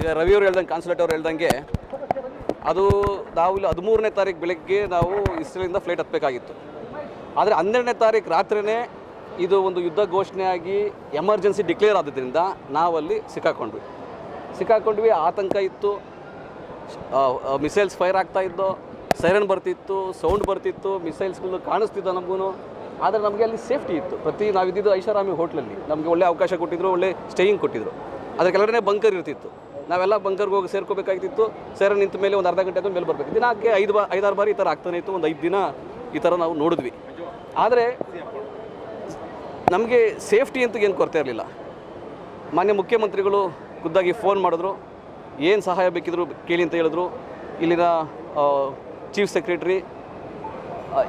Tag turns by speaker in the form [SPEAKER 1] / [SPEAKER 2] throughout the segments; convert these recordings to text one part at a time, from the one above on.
[SPEAKER 1] ಈಗ ರವಿ ಅವರು ಹೇಳ್ದಂಗೆ, ಕಾನ್ಸುಲೇಟ್ ಅವ್ರು ಹೇಳ್ದಂಗೆ ಅದು ನಾವು ಇಲ್ಲಿ ಹದಿಮೂರನೇ ತಾರೀಕು ಬೆಳಗ್ಗೆ ನಾವು ಇಸ್ರೇಲಿಂದ ಫ್ಲೈಟ್ ಹತ್ತಬೇಕಾಗಿತ್ತು. ಆದರೆ ಹನ್ನೆರಡನೇ ತಾರೀಕು ರಾತ್ರಿನೇ ಇದು ಒಂದು ಯುದ್ಧ ಘೋಷಣೆಯಾಗಿ ಎಮರ್ಜೆನ್ಸಿ ಡಿಕ್ಲೇರ್ ಆದ್ರಿಂದ ನಾವಲ್ಲಿ ಸಿಕ್ಕಾಕೊಂಡ್ವಿ. ಸಿಕ್ಕಾಕೊಂಡ್ವಿ, ಆತಂಕ ಇತ್ತು. ಮಿಸೈಲ್ಸ್ ಫೈರ್ ಆಗ್ತಾ ಇದ್ದೋ, ಸೈರನ್ ಬರ್ತಿತ್ತು, ಸೌಂಡ್ ಬರ್ತಿತ್ತು, ಮಿಸೈಲ್ಸ್ಗಳು ಕಾಣಿಸ್ತಿದ್ದ ನಮಗೂ ಆದರೆ ನಮಗೆ ಅಲ್ಲಿ ಸೇಫ್ಟಿ ಇತ್ತು. ಪ್ರತಿ ನಾವಿದ್ದಿದ್ದು ಐಷಾರಾಮಿ ಹೋಟ್ಲಲ್ಲಿ ನಮಗೆ ಒಳ್ಳೆ ಅವಕಾಶ ಕೊಟ್ಟಿದ್ರು, ಒಳ್ಳೆ ಸ್ಟೇಯಿಂಗ್ ಕೊಟ್ಟಿದ್ರು. ಅದಕ್ಕೆಲ್ಲರೇ ಕೆಳಗಡೆ ಬಂಕರ್ ಇರ್ತಿತ್ತು. ನಾವೆಲ್ಲ ಬಂಕರ್ಗೆ ಹೋಗಿ ಸೇರ್ಕೋಬೇಕಾಗಿತ್ತು ಸೇರ ನಿಂತ ಮೇಲೆ ಒಂದು ಅರ್ಧ ಗಂಟೆ ಆದ್ಮೇಲೆ ಮೇಲೆ ಬರಬೇಕು. ದಿನಕ್ಕೆ ಐದು ಬಾ ಐದಾರು ಬಾರಿ ಈ ಥರ ಆಗ್ತಾನೆ ಇತ್ತು, ಒಂದು ಐದು ದಿನ ಈ ಥರ ನಾವು ನೋಡಿದ್ವಿ. ಆದರೆ ನಮಗೆ ಸೇಫ್ಟಿ ಅಂತ ಏನು ಕೊರತೆ ಇರಲಿಲ್ಲ. ಮಾನ್ಯ ಮುಖ್ಯಮಂತ್ರಿಗಳು ಖುದ್ದಾಗಿ ಫೋನ್ ಮಾಡಿದ್ರು. ಏನು ಸಹಾಯ ಬೇಕಿದ್ರು ಕೇಳಿ ಅಂತ ಹೇಳಿದ್ರು. ಇಲ್ಲಿನ ಚೀಫ್ ಸೆಕ್ರೆಟ್ರಿ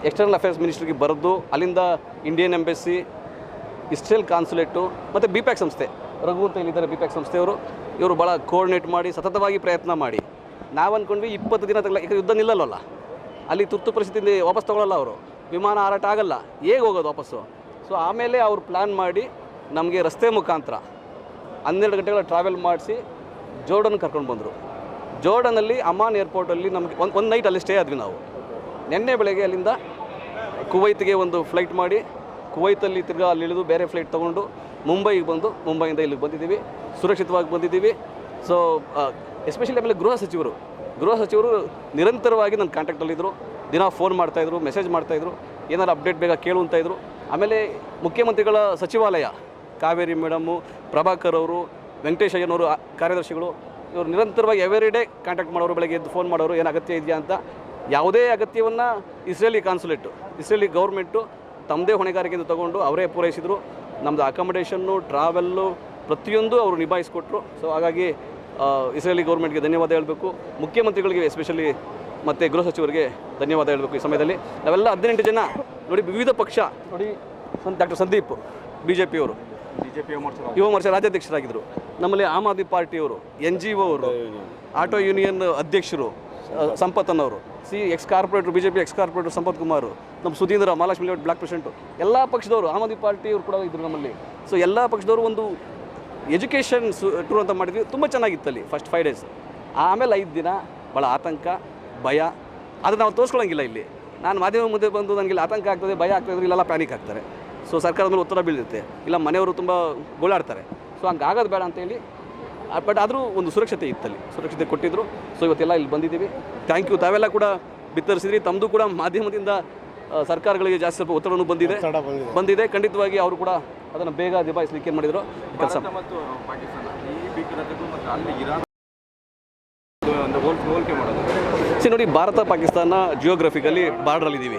[SPEAKER 1] ಎಕ್ಸ್ಟರ್ನಲ್ ಅಫೇರ್ಸ್ ಮಿನಿಸ್ಟ್ರಿಗೆ ಬರೆದು, ಅಲ್ಲಿಂದ ಇಂಡಿಯನ್ ಎಂಬೆಸಿ ಇಸ್ರೇಲ್ ಕಾನ್ಸುಲೇಟು ಮತ್ತು ಬಿ ಪ್ಯಾಕ್ ಸಂಸ್ಥೆ, ರಘು ಅಂತ ಇಲ್ಲಿದ್ದಾರೆ ಬಿ ಪ್ಯಾಕ್ ಸಂಸ್ಥೆಯವರು. ಇವರು ಭಾಳ ಕೋರ್ಡಿನೇಟ್ ಮಾಡಿ, ಸತತವಾಗಿ ಪ್ರಯತ್ನ ಮಾಡಿ. ನಾವು ಅಂದ್ಕೊಂಡ್ವಿ ಇಪ್ಪತ್ತು ದಿನ ತಗಲ ಯುದ್ಧ ನಿಲ್ಲಲ್ಲ ಅಲ್ಲಿ ತುರ್ತು ಪರಿಸ್ಥಿತಿಯಿಂದ ವಾಪಸ್ ತೊಗೊಳ್ಳಲ್ಲ ಅವರು. ವಿಮಾನ ಹಾರಾಟ ಆಗಲ್ಲ. ಹೇಗೆ ಹೋಗೋದು ವಾಪಸ್ಸು? ಸೊ ಆಮೇಲೆ ಅವರು ಪ್ಲ್ಯಾನ್ ಮಾಡಿ ನಮಗೆ ರಸ್ತೆ ಮುಖಾಂತರ ಹನ್ನೆರಡು ಗಂಟೆಗಳ ಟ್ರಾವೆಲ್ ಮಾಡಿಸಿ ಜೋರ್ಡನ್ ಕರ್ಕೊಂಡು ಬಂದರು. ಜೋರ್ಡನಲ್ಲಿ ಅಮಾನ್ ಏರ್ಪೋರ್ಟಲ್ಲಿ ನಮಗೆ ಒಂದು ಒಂದು ನೈಟ್ ಅಲ್ಲಿ ಸ್ಟೇ ಆದ್ವಿ ನಾವು. ನಿನ್ನೆ ಬೆಳಗ್ಗೆ ಅಲ್ಲಿಂದ ಕುವೈತ್ಗೆ ಒಂದು ಫ್ಲೈಟ್ ಮಾಡಿ, ಕುವೈತಲ್ಲಿ ತಿರ್ಗಾ ಅಲ್ಲಿ ಇಳಿದು ಬೇರೆ ಫ್ಲೈಟ್ ತೊಗೊಂಡು ಮುಂಬೈಗೆ ಬಂದು, ಮುಂಬೈಯಿಂದ ಇಲ್ಲಿಗೆ ಬಂದಿದ್ದೀವಿ. ಸುರಕ್ಷಿತವಾಗಿ ಬಂದಿದ್ದೀವಿ. ಸೊ ಎಸ್ಪೆಷಲಿ ಆಮೇಲೆ ಗೃಹ ಸಚಿವರು. ಗೃಹ ಸಚಿವರು ನಿರಂತರವಾಗಿ ನನ್ನ ಕಾಂಟ್ಯಾಕ್ಟಲ್ಲಿದ್ದರು ದಿನ ಫೋನ್ ಮಾಡ್ತಾಯಿದ್ರು ಮೆಸೇಜ್ ಮಾಡ್ತಾಯಿದ್ರು ಏನಾರು ಅಪ್ಡೇಟ್ ಬೇಗ ಕೇಳು ಇದ್ರು. ಆಮೇಲೆ ಮುಖ್ಯಮಂತ್ರಿಗಳ ಸಚಿವಾಲಯ, ಕಾವೇರಿ ಮೇಡಮ್ಮು ಪ್ರಭಾಕರ್ ಅವರು ವೆಂಕಟೇಶಯ್ಯನವರು ಕಾರ್ಯದರ್ಶಿಗಳು, ಇವರು ನಿರಂತರವಾಗಿ ಎವ್ರಿ ಡೇ ಕಾಂಟ್ಯಾಕ್ಟ್ ಮಾಡೋರು, ಬೆಳಗ್ಗೆ ಎದ್ದು ಫೋನ್ ಮಾಡೋರು, ಏನು ಅಗತ್ಯ ಇದೆಯಾ ಅಂತ ಯಾವುದೇ ಅಗತ್ಯವನ್ನು ಇಸ್ರೇಲಿ ಕಾನ್ಸುಲೇಟು ಇಸ್ರೇಲಿ ಗೌರ್ಮೆಂಟು ತಮ್ಮದೇ ಹೊಣೆಗಾರಿಕೆಯಿಂದ ತಗೊಂಡು ಅವರೇ ಪೂರೈಸಿದರು. ನಮ್ಮದು ಅಕಾಮಡೇಷನ್ನು ಟ್ರಾವೆಲ್ಲು ಪ್ರತಿಯೊಂದು ಅವರು ನಿಭಾಯಿಸಿಕೊಟ್ರು. ಸೊ ಹಾಗಾಗಿ ಇಸ್ರೇಲಿ ಗೌರ್ಮೆಂಟ್ಗೆ ಧನ್ಯವಾದ ಹೇಳಬೇಕು. ಮುಖ್ಯಮಂತ್ರಿಗಳಿಗೆ ಎಸ್ಪೆಷಲಿ ಮತ್ತು ಗೃಹ ಸಚಿವರಿಗೆ ಧನ್ಯವಾದ ಹೇಳಬೇಕು ಈ ಸಮಯದಲ್ಲಿ. ನಾವೆಲ್ಲ ಹದಿನೆಂಟು ಜನ ನೋಡಿ ವಿವಿಧ ಪಕ್ಷ. ನೋಡಿ ಡಾಕ್ಟರ್ ಸಂದೀಪ್ ಬಿ ಜೆ ಪಿಯವರು ಯುವ ಮೋರ್ಚಾ ರಾಜ್ಯಾಧ್ಯಕ್ಷರಾಗಿದ್ದರು ನಮ್ಮಲ್ಲಿ ಆಮ್ ಆದ್ಮಿ ಪಾರ್ಟಿಯವರು ಎನ್ ಜಿ ಒ ಅವರು ಆಟೋ ಯೂನಿಯನ್ ಅಧ್ಯಕ್ಷರು ಆ, ಸಂಪತ್. ಅನ್ನೋರು C ex corporator B J P ex corporator Sampath Kumar ನಮ್ಮ Sudheendra Mahalakshmi layout block president. ಎಲ್ಲ ಪಕ್ಷದವರು ಆಮ್ ಆದ್ಮಿ ಪಾರ್ಟಿಯವರು ಕೂಡ ಇದ್ದರು ನಮ್ಮಲ್ಲಿ. ಸೊ ಎಲ್ಲ ಪಕ್ಷದವರು ಒಂದು ಎಜುಕೇಷನ್ ಟೂರ್ ಅಂತ ಮಾಡಿದ್ವಿ ತುಂಬ ಚೆನ್ನಾಗಿತ್ತು ಅಲ್ಲಿ ಫಸ್ಟ್ ಫೈವ್ ಡೇಸ್ ಆಮೇಲೆ ಐದು ದಿನ ಭಾಳ ಆತಂಕ ಭಯ ಅದು ನಾವು ತೋರಿಸ್ಕೊಳ್ಳೋಂಗಿಲ್ಲ ಇಲ್ಲಿ. ನಾನು ಮಾಧ್ಯಮ ಮುಂದೆ ಬಂದು ನನಗೆ ಇಲ್ಲಿ ಆತಂಕ ಆಗ್ತದೆ ಭಯ ಆಗ್ತದೆ ಇಲ್ಲೆಲ್ಲ ಪ್ಯಾನಿಕ್ ಆಗ್ತಾರೆ. ಸೊ ಸರ್ಕಾರದ ಮೇಲೆ ಒತ್ತಡ ಬೀಳುತ್ತೆ. ಇಲ್ಲ ಮನೆಯವರು ತುಂಬ ಗೋಳಾಡ್ತಾರೆ. ಸೊ ಹಂಗೆ ಆಗೋದು ಬೇಡ ಅಂತೇಳಿ ಬಟ್ ಆದರೂ ಒಂದು ಸುರಕ್ಷತೆ ಇತ್ತಲ್ಲಿ. ಸುರಕ್ಷತೆ ಕೊಟ್ಟಿದ್ದರು ಸೊ ಇವತ್ತೆಲ್ಲ ಇಲ್ಲಿ ಬಂದಿದ್ದೀವಿ. ಥ್ಯಾಂಕ್ ಯು ತಾವೆಲ್ಲ ಕೂಡ ಬಿತ್ತರಿಸಿದ್ರಿ. ತಮ್ಮದು ಕೂಡ ಮಾಧ್ಯಮದಿಂದ ಸರ್ಕಾರಗಳಿಗೆ ಜಾಸ್ತಿ ಸ್ವಲ್ಪ ಒತ್ತಡವೂ ಬಂದಿದೆ. ಬಂದಿದೆ. ಖಂಡಿತವಾಗಿ ಅವರು ಕೂಡ ಅದನ್ನು ಬೇಗ ನಿಭಾಯಿಸಲಿಕ್ಕೆ ಏನು ಮಾಡಿದರು? ಕೆಲಸ.
[SPEAKER 2] ಮತ್ತು ಪಾಕಿಸ್ತಾನ. ಈ ಭೀಕರತೆಗೂ ಮತ್ತು ಅಲ್ಲಿ ಇರಾನ್ ಒಂದು ಹೋಲ್- ಹೋಲಿಕೆ ಮಾಡೋದು.
[SPEAKER 1] ಸಿ ನೋಡಿ ಭಾರತ ಪಾಕಿಸ್ತಾನ ಜಿಯೋಗ್ರಫಿಕಲಿ ಬಾರ್ಡ್ರಲ್ಲಿದ್ದೀವಿ.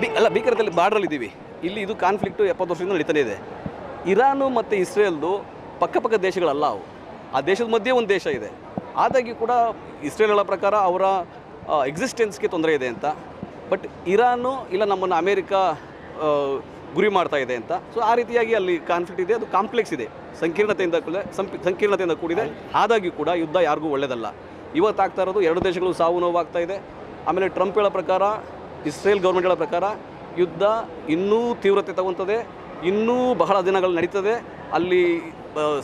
[SPEAKER 1] ಬಿ ಅಲ್ಲ ಭೀಕರದಲ್ಲಿ ಬಾರ್ಡ್ರಲ್ಲಿದ್ದೀವಿ. ಇಲ್ಲಿ ಇದು ಕಾನ್ಫ್ಲಿಕ್ಟು ಎಪ್ಪತ್ತು ವರ್ಷದಿಂದ ನಡೀತಾನೆ ಇದೆ. ಇರಾನು ಮತ್ತು ಇಸ್ರೇಲ್ದು ಪಕ್ಕಪಕ್ಕ ದೇಶಗಳಲ್ಲ ಅವು. ಆ ದೇಶದ ಮಧ್ಯೆ ಒಂದು ದೇಶ ಇದೆ. ಆದಾಗ್ಯೂ ಕೂಡ ಇಸ್ರೇಲ್ಗಳ ಪ್ರಕಾರ ಅವರ ಎಕ್ಸಿಸ್ಟೆನ್ಸ್ಗೆ ತೊಂದರೆ ಇದೆ ಅಂತ. ಬಟ್ ಇರಾನು ಇಲ್ಲ ನಮ್ಮನ್ನು ಅಮೇರಿಕಾ ಗುರಿ ಮಾಡ್ತಾ ಇದೆ ಅಂತ. ಸೊ ಆ ರೀತಿಯಾಗಿ ಅಲ್ಲಿ ಕಾನ್ಫ್ಲಿಕ್ಟ್ ಇದೆ, ಅದು ಕಾಂಪ್ಲೆಕ್ಸ್ ಇದೆ. ಸಂಕೀರ್ಣತೆಯಿಂದ ಕೂಡ ಸಂಕೀರ್ಣತೆಯಿಂದ ಕೂಡಿದೆ. ಆದಾಗ್ಯೂ ಕೂಡ ಯುದ್ಧ ಯಾರಿಗೂ ಒಳ್ಳೆಯದಲ್ಲ ಇವತ್ತು ಆಗ್ತಾ ಇರೋದು ಎರಡು ದೇಶಗಳು ಸಾವು ನೋವಾಗ್ತಾ ಇದೆ. ಆಮೇಲೆ ಟ್ರಂಪ್ ಹೇಳೋ ಪ್ರಕಾರ, ಇಸ್ರೇಲ್ ಗೌರ್ಮೆಂಟ್ಗಳ ಪ್ರಕಾರ ಯುದ್ಧ ಇನ್ನೂ ತೀವ್ರತೆ ತಗೊತದೆ, ಇನ್ನೂ ಬಹಳ ದಿನಗಳು ನಡೀತದೆ. ಅಲ್ಲಿ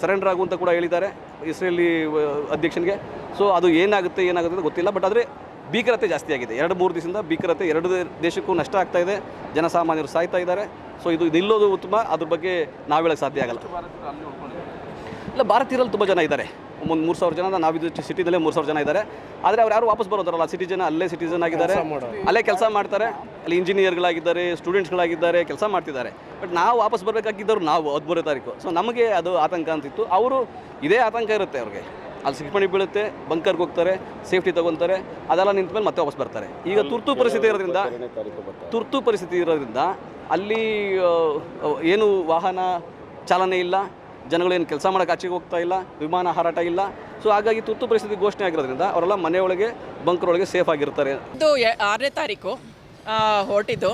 [SPEAKER 1] ಸರೆಂಡರ್ ಆಗುವಂತ ಕೂಡ ಹೇಳಿದ್ದಾರೆ ಇಸ್ರೇಲಿ ಅಧ್ಯಕ್ಷನಿಗೆ. ಸೊ ಅದು ಏನಾಗುತ್ತೆ ಏನಾಗುತ್ತೆ ಅಂತ ಗೊತ್ತಿಲ್ಲ. ಬಟ್ ಆದರೆ ಭೀಕರತೆ ಜಾಸ್ತಿ ಆಗಿದೆ ಎರಡು ಮೂರು ದಿವಸದಿಂದ ಭೀಕರತೆ ಎರಡು ದೇಶಕ್ಕೂ ನಷ್ಟ ಆಗ್ತಾ ಇದೆ. ಜನಸಾಮಾನ್ಯರು ಸಾಯ್ತಾ ಇದ್ದಾರೆ. ಸೊ ಇದು ಇದಿಲ್ಲೋದು ಉತ್ತಮ ಅದ್ರ ಬಗ್ಗೆ ನಾವು ಹೇಳಕ್ಕೆ ಸಾಧ್ಯ ಆಗಲ್ಲ. ಇಲ್ಲ ಭಾರತೀಯರಲ್ಲಿ ತುಂಬ ಜನ ಇದ್ದಾರೆ. ಒಂದು ಮೂರು ಸಾವಿರ ಜನ ನಾವಿದ್ದು ಸಿಟಿದಲ್ಲೇ ಮೂರು ಸಾವಿರ ಜನ ಇದ್ದಾರೆ. ಆದರೆ ಅವ್ರು ಯಾರು ವಾಪಸ್ ಬರೋದಾರಲ್ಲ. ಸಿಟಿ ಜನ ಅಲ್ಲೇ ಸಿಟಿಜನ್ ಆಗಿದ್ದಾರೆ. ಅಲ್ಲೇ ಕೆಲಸ ಮಾಡ್ತಾರೆ. ಅಲ್ಲಿ ಇಂಜಿನಿಯರ್ಗಳಾಗಿದ್ದಾರೆ ಸ್ಟೂಡೆಂಟ್ಸ್ಗಳಾಗಿದ್ದಾರೆ ಕೆಲಸ ಮಾಡ್ತಿದ್ದಾರೆ. ಬಟ್ ನಾವು ವಾಪಸ್ ಬರಬೇಕಾಗಿದ್ದವ್ರು ನಾವು ಹದಿಮೂರನೇ ತಾರೀಕು. ಸೊ ನಮಗೆ ಅದು ಆತಂಕ ಅಂತಿತ್ತು ಅವರು ಇದೇ ಆತಂಕ ಇರುತ್ತೆ ಅವ್ರಿಗೆ. ಅಲ್ಲಿ ಸಿಕ್ಮಣಿ ಬೀಳುತ್ತೆ ಬಂಕರ್ಗೆ ಹೋಗ್ತಾರೆ ಸೇಫ್ಟಿ ತೊಗೊತಾರೆ ಅದೆಲ್ಲ ನಿಂತ ಮೇಲೆ ಮತ್ತೆ ವಾಪಸ್ ಬರ್ತಾರೆ. ಈಗ ತುರ್ತು ಪರಿಸ್ಥಿತಿ ಇರೋದ್ರಿಂದ ತುರ್ತು ಪರಿಸ್ಥಿತಿ ಇರೋದ್ರಿಂದ ಅಲ್ಲಿ ಏನು ವಾಹನ ಚಾಲನೆ ಇಲ್ಲ ಜನಗಳೇನು ಕೆಲಸ ಮಾಡೋಕೆ ಆಚೆಗೆ ಹೋಗ್ತಾ ಇಲ್ಲ, ವಿಮಾನ ಹಾರಾಟ ಇಲ್ಲ. ಸೊ ಹಾಗಾಗಿ ತುರ್ತು ಪರಿಸ್ಥಿತಿ ಘೋಷಣೆ ಆಗಿರೋದ್ರಿಂದ ಅವರೆಲ್ಲ ಮನೆಯೊಳಗೆ ಬಂಕರ್ ಒಳಗೆ ಸೇಫ್ ಆಗಿರ್ತಾರೆ.
[SPEAKER 3] ಇದು ಆರನೇ ತಾರೀಕು ಹೊರಟಿದ್ದು.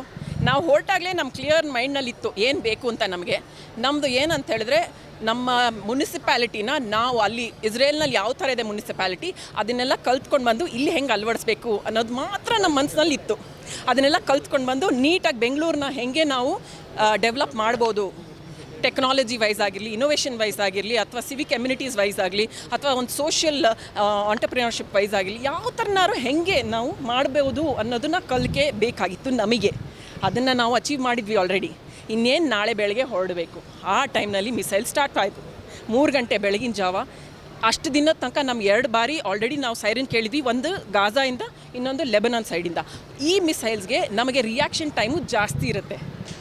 [SPEAKER 3] ನಾವು ಹೊರಟಾಗಲೇ ನಮ್ಮ ಕ್ಲಿಯರ್ ಮೈಂಡ್ನಲ್ಲಿತ್ತು ಏನು ಬೇಕು ಅಂತ ನಮಗೆ. ನಮ್ಮದು ಏನಂತ ಹೇಳಿದ್ರೆ ನಮ್ಮ ಮುನಿಸಿಪಾಲಿಟಿನ ನಾವು ಅಲ್ಲಿ ಇಸ್ರೇಲ್ನಲ್ಲಿ ಯಾವ ಥರ ಇದೆ ಮುನಿಸಿಪಾಲಿಟಿ, ಅದನ್ನೆಲ್ಲ ಕಲ್ತ್ಕೊಂಡು ಬಂದು ಇಲ್ಲಿ ಹೆಂಗೆ ಅಳವಡಿಸ್ಬೇಕು ಅನ್ನೋದು ಮಾತ್ರ ನಮ್ಮ ಮನಸ್ಸಿನಲ್ಲಿ ಇತ್ತು. ಅದನ್ನೆಲ್ಲ ಕಲ್ತ್ಕೊಂಡು ಬಂದು ನೀಟಾಗಿ ಬೆಂಗಳೂರನ್ನ ಹೆಂಗೆ ನಾವು ಡೆವಲಪ್ ಮಾಡ್ಬೋದು. ಟೆಕ್ನಾಲಜಿ ವೈಸ್ ಆಗಿರಲಿ ಇನೋವೇಷನ್ ವೈಸ್ ಆಗಿರಲಿ, ಅಥವಾ ಸಿವಿಕ್ ಕಮ್ಯುನಿಟೀಸ್ ವೈಸ್ ಆಗಲಿ, ಅಥವಾ ಒಂದು ಸೋಷಿಯಲ್ ಆಂಟರ್ಪ್ರಿನರ್ಶಿಪ್ ವೈಸ್ ಆಗಿರಲಿ, ಯಾವ ಥರನಾರು ಹೆಂಗೆ ನಾವು ಮಾಡಬಹುದು ಅನ್ನೋದನ್ನ ಕಲಿಕೆ ಬೇಕಾಗಿತ್ತು ನಮಗೆ. ಅದನ್ನು ನಾವು ಅಚೀವ್ ಮಾಡಿದ್ವಿ ಆಲ್ರೆಡಿ ಇನ್ನೇನು ನಾಳೆ ಬೆಳಗ್ಗೆ ಹೊರಡಬೇಕು? ಆ ಟೈಮ್ನಲ್ಲಿ ಮಿಸೈಲ್ ಸ್ಟಾರ್ಟ್ ಆಯಿತು. ಮೂರು ಗಂಟೆ ಬೆಳಗಿನ ಜಾವ. ಅಷ್ಟು ದಿನದ ತನಕ ನಮ್ಮ ಎರಡು ಬಾರಿ ಆಲ್ರೆಡಿ ನಾವು ಸೈರನ್ ಕೇಳಿದ್ವಿ. ಒಂದು ಗಾಜಾಯಿಂದ, ಇನ್ನೊಂದು ಲೆಬನಾನ್ ಸೈಡಿಂದ ಈ ಮಿಸೈಲ್ಸ್ಗೆ ನಮಗೆ ರಿಯಾಕ್ಷನ್ ಟೈಮು ಜಾಸ್ತಿ ಇರುತ್ತೆ.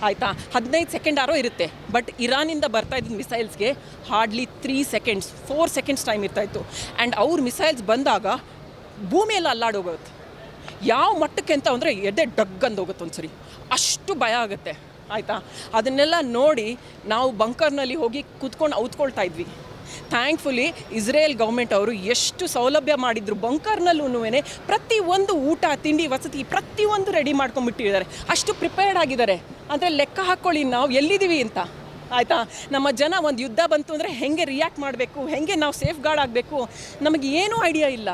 [SPEAKER 3] ಆಯಿತಾ? ಹದಿನೈದು ಸೆಕೆಂಡ್ ಆರೋ ಇರುತ್ತೆ. ಬಟ್ ಇರಾನಿಂದ ಬರ್ತಾ ಇದ್ದ ಮಿಸೈಲ್ಸ್ಗೆ hardly three seconds four seconds time ಇರ್ತಾಯಿತ್ತು ಆ್ಯಂಡ್ ಅವ್ರ ಮಿಸೈಲ್ಸ್ ಬಂದಾಗ ಭೂಮಿಯೆಲ್ಲ ಅಲ್ಲಾಡೋಗುತ್ತೆ ಯಾವ ಮಟ್ಟಕ್ಕೆ ಅಂತ ಅಂದರೆ ಎದೆ ಡಗ್ ಹೋಗುತ್ತೆ ಹೋಗುತ್ತೆ ಒಂದ್ಸರಿ. ಅಷ್ಟು ಭಯ ಆಗುತ್ತೆ. ಆಯಿತಾ? ಅದನ್ನೆಲ್ಲ ನೋಡಿ ನಾವು ಬಂಕರ್ನಲ್ಲಿ ಹೋಗಿ ಕೂತ್ಕೊಂಡು ಔತ್ಕೊಳ್ತಾ ಇದ್ವಿ. ಥ್ಯಾಂಕ್ಫುಲಿ ಇಸ್ರೇಲ್ ಗೌರ್ಮೆಂಟ್ ಅವರು ಎಷ್ಟು ಸೌಲಭ್ಯ ಮಾಡಿದ್ರು ಬಂಕರ್ನಲ್ಲೂ ಪ್ರತಿ ಒಂದು ಊಟ, ತಿಂಡಿ, ವಸತಿ ಪ್ರತಿಯೊಂದು ರೆಡಿ ಮಾಡ್ಕೊಂಡ್ಬಿಟ್ಟಿದ್ದಾರೆ. ಅಷ್ಟು ಪ್ರಿಪೇರ್ಡ್ ಆಗಿದ್ದಾರೆ. ಅಂದರೆ ಲೆಕ್ಕ ಹಾಕ್ಕೊಳ್ಳಿ ನಾವು ಎಲ್ಲಿದ್ದೀವಿ ಅಂತ. ಆಯಿತಾ? ನಮ್ಮ ಜನ ಒಂದು ಯುದ್ಧ ಬಂತು ಅಂದರೆ ಹೆಂಗೆ ರಿಯಾಕ್ಟ್ ಮಾಡಬೇಕು, ಹೆಂಗೆ ನಾವು ಸೇಫ್ ಗಾರ್ಡ್ ಆಗಬೇಕು? ನಮಗೆ ಏನೂ ಐಡಿಯಾ ಇಲ್ಲ.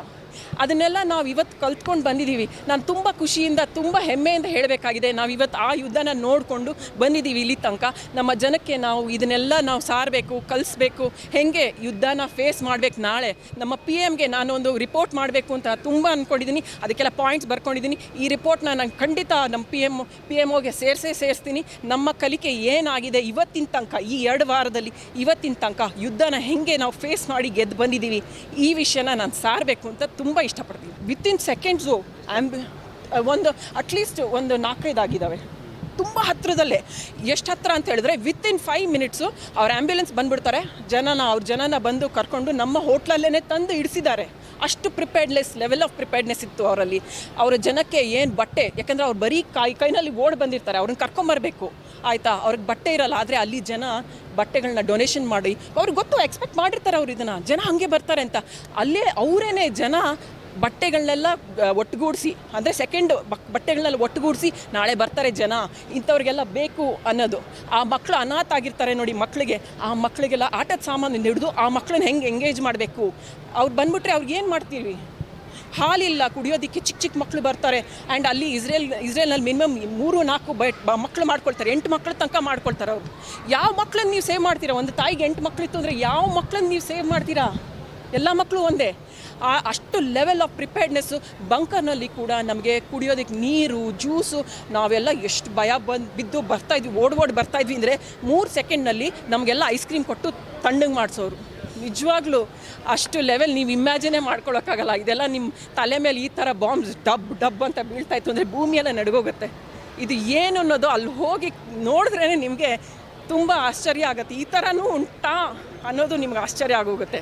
[SPEAKER 3] ಅದನ್ನೆಲ್ಲ ನಾವು ಇವತ್ತು ಕಲ್ತ್ಕೊಂಡು ಬಂದಿದ್ದೀವಿ ನಾನು ತುಂಬ ಖುಷಿಯಿಂದ, ತುಂಬ ಹೆಮ್ಮೆಯಿಂದ ಹೇಳಬೇಕಾಗಿದೆ. ನಾವು ಇವತ್ತು ಆ ಯುದ್ಧನ ನೋಡಿಕೊಂಡು ಬಂದಿದ್ದೀವಿ ಇಲ್ಲಿ ತನಕ. ನಮ್ಮ ಜನಕ್ಕೆ ನಾವು ಇದನ್ನೆಲ್ಲ ನಾವು ಸಾರಬೇಕು, ಕಲಿಸ್ಬೇಕು. ಹೆಂಗೆ ಯುದ್ಧನ ಫೇಸ್ ಮಾಡಬೇಕು ನಾಳೆ? ನಮ್ಮ ಪಿ ಎಮ್ಗೆ ನಾನೊಂದು ರಿಪೋರ್ಟ್ ಮಾಡಬೇಕು ಅಂತ ತುಂಬ ಅಂದ್ಕೊಂಡಿದ್ದೀನಿ ಅದಕ್ಕೆಲ್ಲ ಪಾಯಿಂಟ್ಸ್ ಬರ್ಕೊಂಡಿದ್ದೀನಿ ಈ ರಿಪೋರ್ಟ್ನ ನಾನು ಖಂಡಿತ ನಮ್ಮ ಪಿ ಎಂ ಪಿ ಎಂ ಒಗೆ ಸೇರಿಸೇ ಸೇರಿಸ್ತೀನಿ. ನಮ್ಮ ಕಲಿಕೆ ಏನಾಗಿದೆ ಇವತ್ತಿನ ತನಕ, ಈ ಎರಡು ವಾರದಲ್ಲಿ ಇವತ್ತಿನ ತನಕ ಯುದ್ಧನ ಹೆಂಗೆ ನಾವು ಫೇಸ್ ಮಾಡಿ ಗೆದ್ದು ಬಂದಿದ್ದೀವಿ ಈ ವಿಷಯನ ನಾನು ಸಾರಬೇಕು ಅಂತ ತುಂಬ ಇಷ್ಟಪಡ್ತೀನಿ. ವಿತಿನ್ ಸೆಕೆಂಡ್ಸು ಆ್ಯಂಬ್ ಒಂದು ಅಟ್ಲೀಸ್ಟ್ ಒಂದು ನಾಲ್ಕೈದು ಆಗಿದ್ದಾವೆ ತುಂಬ ಹತ್ತಿರದಲ್ಲೇ ಎಷ್ಟು ಹತ್ತಿರ ಅಂತ ಹೇಳಿದ್ರೆ ವಿತ್ ಇನ್ ಫೈವ್ ಮಿನಿಟ್ಸು ಅವ್ರ ಆ್ಯಂಬ್ಯುಲೆನ್ಸ್ ಬಂದುಬಿಡ್ತಾರೆ. ಜನನ, ಅವ್ರ ಜನನ ಬಂದು ಕರ್ಕೊಂಡು ನಮ್ಮ ಹೋಟ್ಲಲ್ಲೇ ತಂದು ಇಡಿಸಿದ್ದಾರೆ. ಅಷ್ಟು ಪ್ರಿಪೇರ್ಡ್ನೆಸ್ ಲೆವೆಲ್ ಆಫ್ ಪ್ರಿಪೇರ್ಡ್ನೆಸ್ ಇತ್ತು ಅವರಲ್ಲಿ. ಅವರ ಜನಕ್ಕೆ ಏನು ಬಟ್ಟೆ, ಯಾಕಂದರೆ ಅವ್ರು ಬರೀ ಕೈ, ಕೈನಲ್ಲಿ ಓಡ್ ಬಂದಿರ್ತಾರೆ, ಅವ್ರನ್ನ ಕರ್ಕೊಂಬರ್ಬೇಕು ಆಯಿತಾ? ಅವ್ರಿಗೆ ಬಟ್ಟೆ ಇರಲ್ಲ, ಆದರೆ ಅಲ್ಲಿ ಜನ ಬಟ್ಟೆಗಳನ್ನ ಡೊನೇಷನ್ ಮಾಡಿ, ಅವ್ರಿಗೆ ಗೊತ್ತು ಎಕ್ಸ್ಪೆಕ್ಟ್ ಮಾಡಿರ್ತಾರೆ ಅವ್ರು ಇದನ್ನು. ಜನ ಹಾಗೆ ಬರ್ತಾರೆ ಅಂತ. ಅಲ್ಲೇ ಅವರೇನೆ ಜನ ಬಟ್ಟೆಗಳನ್ನೆಲ್ಲ ಒಟ್ಟುಗೂಡಿಸಿ, ಅಂದರೆ ಸೆಕೆಂಡ್ ಬಟ್ಟೆಗಳನ್ನೆಲ್ಲ ಒಟ್ಟುಗೂಡಿಸಿ ನಾಳೆ ಬರ್ತಾರೆ ಜನ, ಇಂಥವ್ರಿಗೆಲ್ಲ ಬೇಕು ಅನ್ನೋದು. ಆ ಮಕ್ಕಳು ಅನಾಥ ಆಗಿರ್ತಾರೆ ನೋಡಿ ಮಕ್ಕಳಿಗೆ ಆ ಮಕ್ಕಳಿಗೆಲ್ಲ ಆಟದ ಸಾಮಾನು ಹಿಡಿದು ಆ ಮಕ್ಕಳನ್ನ ಹೆಂಗೆ ಎಂಗೇಜ್ ಮಾಡಬೇಕು? ಅವ್ರು ಬಂದುಬಿಟ್ರೆ ಅವ್ರಿಗೆ ಏನು ಮಾಡ್ತೀವಿ? ಹಾಲಿಲ್ಲ, ಕುಡಿಯೋದಕ್ಕೆ ಚಿಕ್ಕ ಚಿಕ್ಕ ಮಕ್ಕಳು ಬರ್ತಾರೆ. ಆ್ಯಂಡ್ ಅಲ್ಲಿ ಇಸ್ರೇಲ್, ಇಸ್ರೇಲ್ನಲ್ಲಿ ಮಿನಿಮಮ್ ಮೂರು, ನಾಲ್ಕು ಬೈಟ್ ಮಕ್ಕಳು ಮಾಡ್ಕೊಳ್ತಾರೆ. ಎಂಟು ಮಕ್ಕಳ ತನಕ ಮಾಡ್ಕೊಳ್ತಾರೆ ಅವರು. ಯಾವ ಮಕ್ಕಳನ್ನ ನೀವು ಸೇವ್ ಮಾಡ್ತೀರಾ? ಒಂದು ತಾಯಿಗೆ ಎಂಟು ಮಕ್ಕಳಿತ್ತು ಅಂದರೆ ಯಾವ ಮಕ್ಕಳನ್ನ ನೀವು ಸೇವ್ ಮಾಡ್ತೀರಾ? ಎಲ್ಲ ಮಕ್ಕಳು ಒಂದೇ. ಆ ಅಷ್ಟು ಲೆವೆಲ್ ಆಫ್ ಪ್ರಿಪೇರ್ಡ್ನೆಸ್ಸು ಬಂಕರ್ನಲ್ಲಿ ಕೂಡ ನಮಗೆ ಕುಡಿಯೋದಕ್ಕೆ ನೀರು ಜ್ಯೂಸು ನಾವೆಲ್ಲ ಎಷ್ಟು ಭಯ ಬಂದು, ಬಿದ್ದು ಬರ್ತಾ ಇದ್ವಿ, ಓಡ್ ಓಡ್ ಬರ್ತಾ ಇದ್ವಿ ಅಂದರೆ ಮೂರು ಸೆಕೆಂಡ್ನಲ್ಲಿ ನಮಗೆಲ್ಲ ಐಸ್ ಕ್ರೀಮ್ ಕೊಟ್ಟು ತಣ್ಣಗೆ ಮಾಡಿಸೋರು. ನಿಜವಾಗ್ಲೂ ಅಷ್ಟು ಲೆವೆಲ್ ನೀವು ಇಮ್ಯಾಜಿನೇ ಮಾಡ್ಕೊಳೋಕ್ಕಾಗಲ್ಲ. ಇದೆಲ್ಲ ನಿಮ್ಮ ತಲೆ ಮೇಲೆ ಈ ಥರ ಬಾಂಬ್ಸ್ ಡಬ್ ಡಬ್ ಅಂತ ಬೀಳ್ತಾ ಇತ್ತು ಅಂದರೆ ಭೂಮಿಯೆಲ್ಲ ನಡ್ಗೋಗುತ್ತೆ. ಇದು ಏನು ಅನ್ನೋದು ಅಲ್ಲಿ ಹೋಗಿ ನೋಡಿದ್ರೇ ನಿಮಗೆ ತುಂಬ ಆಶ್ಚರ್ಯ ಆಗುತ್ತೆ. ಈ ಥರನೂ ಉಂಟಾ ಅನ್ನೋದು ನಿಮ್ಗೆ ಆಶ್ಚರ್ಯ ಆಗೋಗುತ್ತೆ.